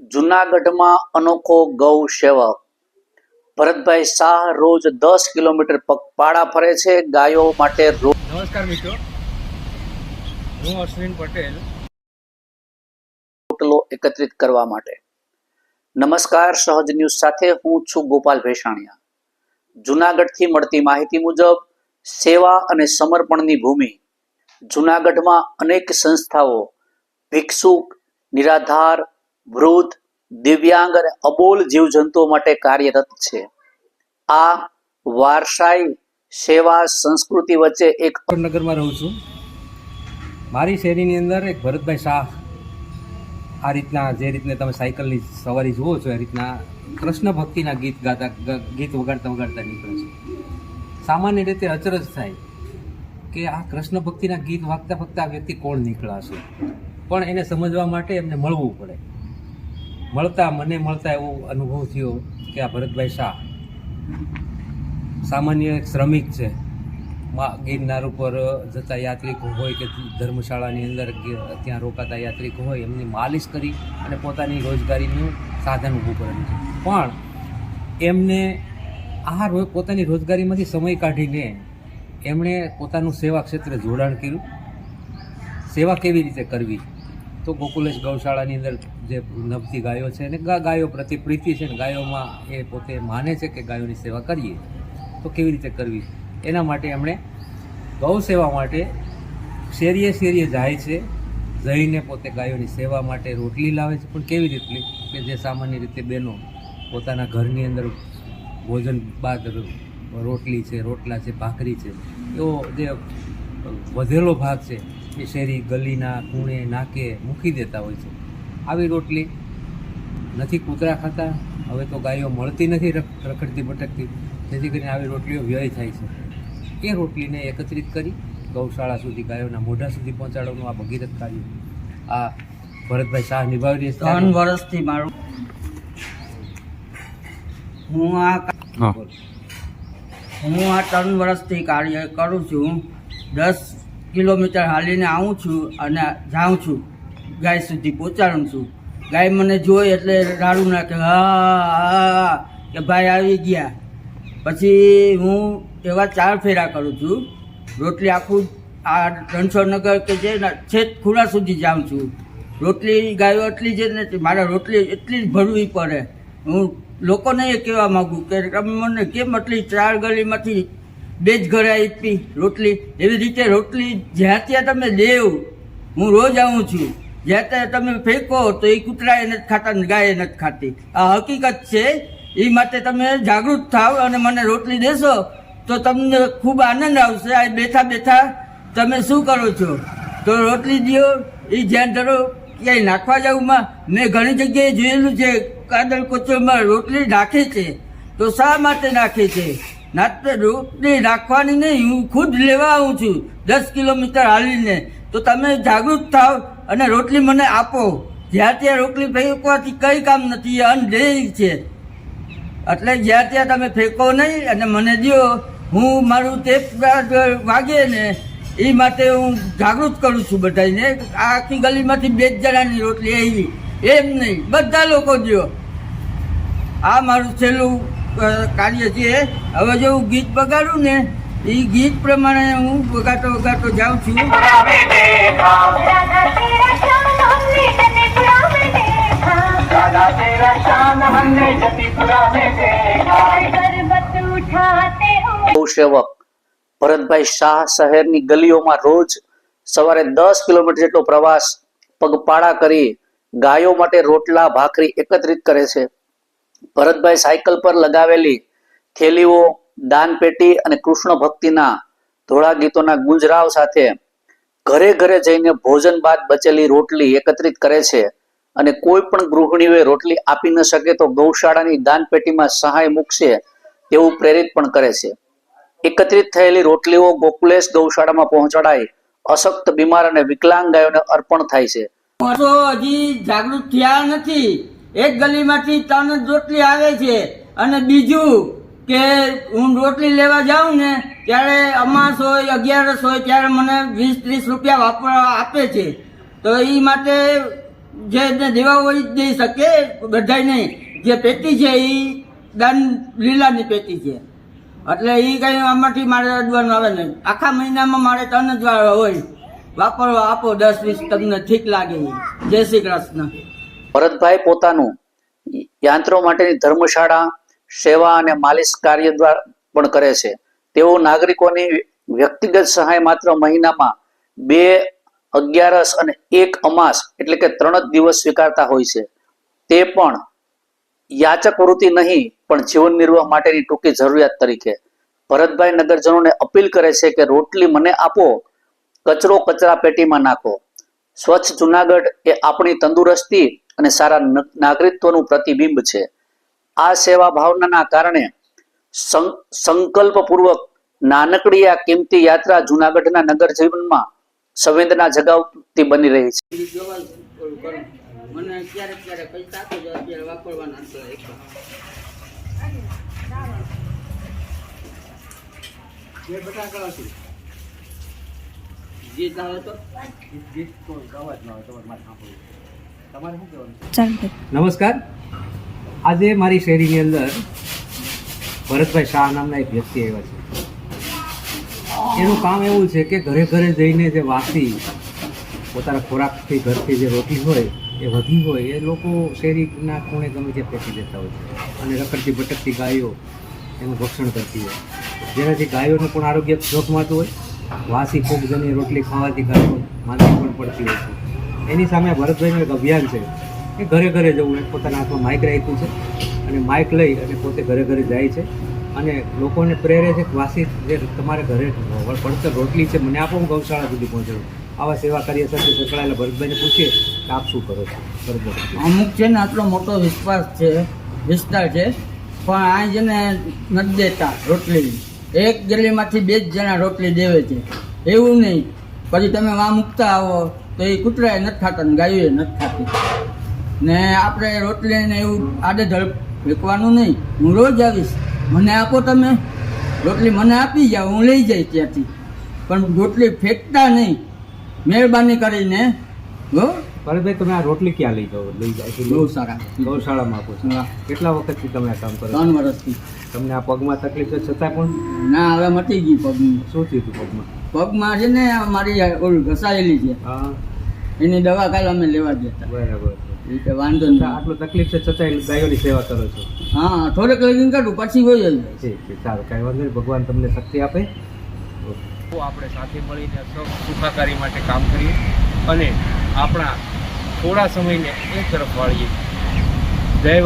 જુનાગઢમાં અનોખો ગૌ સેવક. ભરતભાઈ શાહ રોજ દસ કિલોમીટર પગપાળા ફરે છે ગાયો માટે રોજ નમસ્કાર મિત્રો. હું અશ્વિન પટેલ. રોટલો એકત્રિત કરવા માટે. નમસ્કાર સહજ ન્યૂઝ સાથે હું છું ગોપાલ ભેસાણીયા. જુનાગઢથી મળતી માહિતી મુજબ સેવા અને સમર્પણની ભૂમિ. જુનાગઢમાં અનેક સંસ્થાઓ ભિક્ષુક નિરાધાર વૃદ્ધ, દિવ્યાંગ અને અબોલ જીવજંતુઓ માટે કાર્યરત છે. આ વારસાઈ સેવા સંસ્કૃતિ વચ્ચે એક નગરમાં રહું છું. મારી શેરીની અંદર એક ભરતભાઈ શાહ આ રીતના જે રીતને તમે સાયકલની સવારી જુઓ છો, એ રીતના કૃષ્ણ ભક્તિના ગીત ગાતા, ગીત વગાડતા વગાડતા નીકળે છે. સામાન્ય રીતે અચરજ થાય કે આ કૃષ્ણ ભક્તિના ગીત વાગતા વાગતા આ વ્યક્તિ કોણ નીકળાશે પણ એને સમજવા માટે એમને મળવું પડે. મળતા, મને મળતા એવો અનુભવ થયો કે આ ભરતભાઈ શાહ સામાન્ય એક શ્રમિક છે. મા- ગિરનાર ઉપર જતા યાત્રિકો હોય કે ધર્મશાળાની અંદર ત્યાં રોકાતા યાત્રિકો હોય, એમની માલિશ કરી અને પોતાની રોજગારીનું સાધન ઊભું કરેલું છે. પણ એમને આ પોતાની રોજગારીમાંથી સમય કાઢીને એમણે પોતાનું સેવા ક્ષેત્રે જોડાણ કર્યું. સેવા કેવી રીતે કરવી? તો ગોકુલેશ ગૌશાળાની અંદર જે નવતી ગાયો છે અને ગાયો પ્રતિ પ્રીતિ છે ને ગાયોમાં એ પોતે માને છે કે ગાયોની સેવા કરીએ. તો કેવી રીતે કરવી? એના માટે એમણે ગૌ સેવા માટે શેરીએ શેરીએ જાય છે. જઈને પોતે ગાયોની સેવા માટે રોટલી લાવે છે. પણ કેવી રીતની કે જે સામાન્ય રીતે બહેનો પોતાના ઘરની અંદર ભોજન બાદ રોટલી છે, રોટલા છે, ભાખરી છે, એવો જે વધેલો ભાગ છે શેરી ગલીના ખૂણે નાકે મૂકી દેતા હોય છે. આવી રોટલી નથી કૂતરા ખાતા હવે તો ગાયો મળતી નથી રખ- રખડતી ભટકતી. જેથી કરીને આવી રોટલીઓ વ્યય થાય છે. એ રોટલીને એકત્રિત કરી ગૌશાળા સુધી ગાયોના મોઢા સુધી પહોંચાડવાનું આ ભગીરથ કાર્ય. આ ભરતભાઈ શાહ નિભાવી રહ્યા ત્રણ વર્ષથી મારું હું આ. હું આ ત્રણ વર્ષથી કાર્ય કરું છું. દસ કિલોમીટર હાલીને આવું છું અને જાઉં છું ગાય સુધી પહોંચાડું છું. ગાય મને જોઈ એટલે રાડું નાખે હા હા, કે ભાઈ આવી ગયા. પછી હું એવા ચાર ફેરા કરું છું રોટલી આખું આ રણછોડનગર કે જે છેક ખૂણા સુધી જાઉં છું. રોટલી ગાયો એટલી જ નથી મારે રોટલી એટલી જ ભરવી પડે. હું લોકોને એ કહેવા માગું કે તમે મને કેમ એટલી ચાર ગલીમાંથી બે જ ઘરે આપી, રોટલી, એવી રીતે રોટલી જ્યાં ત્યાં તમે દેવ હું રોજ આવું છું. જ્યાં ત્યાં તમે ફેંકો તો એ કૂતરાએ નથી ખાતા ગાય નથી ખાતી. આ હકીકત છે, એ માટે તમે જાગૃત થાવ અને મને રોટલી દેશો તો તમને ખૂબ આનંદ આવશે. આ બેઠા બેઠા તમે શું કરો છો? તો રોટલી દો એ ધ્યાન ધરો, ક્યાંય નાખવા જાવમાં મેં. ઘણી જગ્યાએ જોયેલું છે કાદળ કોચરમાં રોટલી નાખે છે. તો શા માટે નાખે છે? નાતે રોટલી રાખવાની નહીં, હું ખુદ લેવા આવું છું. દસ કિલોમીટર હાલીને. તો તમે જાગૃત થાવ અને રોટલી મને આપો. જ્યાં ત્યાં રોટલી ફેંકવાથી કંઈ કામ નથી, એ અનધેય છે. એટલે જ્યાં ત્યાં તમે ફેંકો નહીં અને મને દો હું મારું તે વાગે ને, એ માટે હું જાગૃત કરું છું બધાને આખી ગલીમાંથી બે જણાની રોટલી આવી એમ નહીં, બધા લોકો દો આ મારું છેલ્લું કાર્ય છે. હવે જો હું ગીત બગાડું ને એ ગીત પ્રમાણે હું વગાડતો વગાડતો જાઉં છું. સેવક. ભરતભાઈ શાહ શહેરની ગલીઓમાં રોજ સવારે દસ કિલોમીટર જેટલો પ્રવાસ પગપાળા કરી ગાયો માટે રોટલા, ભાખરી એકત્રિત કરે છે. ભરતભાઈ સાયકલ પર લગાવેલી થેલીઓ, દાનપેટી અને કૃષ્ણ ભક્તિના ધોળા ગીતોના ગુંજરાવ સાથે ઘરે ઘરે જઈને ભોજન બાદ બચેલી રોટલી એકત્રિત કરે છે અને કોઈ પણ ગૃહિણીઓએ રોટલી આપી ન શકે તો ગૌશાળાની દાનપેટીમાં સહાય મૂકશે તેવું પ્રેરિત પણ કરે છે. એકત્રિત થયેલી રોટલીઓ ગોકુલેશ ગૌશાળામાં પહોંચાડાય અશક્ત બીમાર અને વિકલાંગ ગાયોને અર્પણ થાય છે. હજી જાગૃત થયા નથી. એક ગલીમાંથી ત્રણ રોટલી આવે છે. અને બીજું કે હું રોટલી લેવા જાઉં ને, ત્યારે અમાસ હોય, અગિયારસ હોય, ત્યારે મને વીસ, ત્રીસ રૂપિયા વાપરવા આપે છે. તો એ માટે જે દેવા હોય દઈ શકે, બધાય નહીં. જે પેટી છે એ દાન લીલાની પેટી છે. એટલે એ કંઈ આમાંથી મારે અડવાનું આવે નહીં. આખા મહિનામાં મારે ત્રણ જ હોય. વાપરવા આપો દસ વીસ, તમને ઠીક લાગે. જય શ્રી કૃષ્ણ. ભરતભાઈ પોતાનું યાંત્રો માટેની ધર્મશાળા, સેવા અને માલિશ કાર્ય દ્વારા પણ કરે છે. તેઓ નાગરિકોની વ્યક્તિગત સહાય માત્ર મહિનામાં બે અગિયારસ અને એક અમાસ એટલે કે ત્રણ જ દિવસ સ્વીકારતા હોય છે. તે પણ યાચક વૃત્તિ નહીં, પણ જીવન નિર્વાહ માટેની ટૂંકી જરૂરિયાત તરીકે. ભરતભાઈ નગરજનોને અપીલ કરે છે કે રોટલી મને આપો, કચરો કચરા પેટીમાં નાખો. સ્વચ્છ જુનાગઢ એ આપણી તંદુરસ્તી અને સારા ન- નાગરિકત્વનું પ્રતિબિંબ છે. આ સેવા ભાવનાના કારણે સંકલ્પપૂર્વક નાનકડી આ કિંમતી યાત્રા જુનાગઢના નગર જીવનમાં સંવેદના જગાવતી બની રહી છે. મને ક્યારેક ક્યારેક પૈસા આપી દો અત્યારે વાપરવાના છે એક. ગીત આવે તો? નમસ્કાર. આજે મારી શેરીની અંદર ભરતભાઈ શાહ નામના એક વ્યક્તિ આવ્યા છે. એનું કામ એવું છે કે ઘરે ઘરે જઈને જે વાસી પોતાના ખોરાકથી ઘરથી જે રોટી હોય એ વધી હોય એ લોકો શેરીના ખૂણે ગમે ત્યાં ફેંકી દેતા હોય છે. અને રખડતી ભટકતી ગાયો એનું ભક્ષણ કરતી હોય. જેનાથી ગાયોનું પણ આરોગ્ય જોખમાતું હોય. વાસી ફૂગજની રોટલી ખાવાથી ગાયો માંદી પણ પડતી હોય છે. એની સામે ભરતભાઈનું એક અભિયાન છે કે ઘરે ઘરે જવું, એક પોતાના હાથમાં માઇક રાખ્યું છે અને માઇક લઈ અને પોતે ઘરે ઘરે જાય છે. અને લોકોને પ્રેરે છે વાસી જે તમારે ઘરે પડતર રોટલી છે, મને આપો, હું ગૌશાળા સુધી પહોંચાડું. આવા સેવા કાર્ય સાથે સંકળાયેલા ભરતભાઈને પૂછીએ કે આપ શું કરો છો? ભરતભાઈ અમુક છે ને આટલો મોટો વિશ્વાસ છે, વિસ્તાર છે, પણ આ જેને નથી દેતા રોટલી. એક ગલીમાંથી બે જ જણા રોટલી દેવે છે. એવું નહીં. પછી તમે વા મૂકતા આવો. તો એ કૂતરાએ નથી ખાતા ને ગાયોએ નથી ખાતી. ને આપણે રોટલી ને એવું આડેધડ ફેંકવાનું નહીં. હું રોજ આવીશ. મને આપો તમે. રોટલી મને આપી જાઓ હું લઈ જઈશ ત્યાંથી. પણ રોટલી ફેંકતા નહીં. મહેરબાની કરીને હો? ભરતભાઈ તમે આ રોટલી ક્યાં લઈ જાઓ? લઈ જાય છે બહુ સારા. ગૌશાળામાં આપો છો. કેટલા વખતથી તમે આ કામ કરો? ત્રણ વર્ષથી. તમને આ પગમાં તકલીફ છે છતાં પણ? ના હવે મટી ગઈ પગની શું થયું હતું પગમાં? પગમાં છે ને આ મારી ઓલું ઘસાયેલી છે. હા. એની દવા કાલ અમે લેવા જતા બરાબર. એટલે વાંધો નહીં. આટલું તકલીફ છે છતાં ગાયોની સેવા કરો છો. હા થોડેક લગીન કાઢું પછી હોય જ. ઠીક છે સારું કાંઈ વાંધો નહીં. ભગવાન તમને શક્તિ આપે. આપણે સાથે મળીને સૌ સુખાકારી માટે કામ કરીએ અને આપણા થોડા સમયને એક તરફ વાળીએ. જય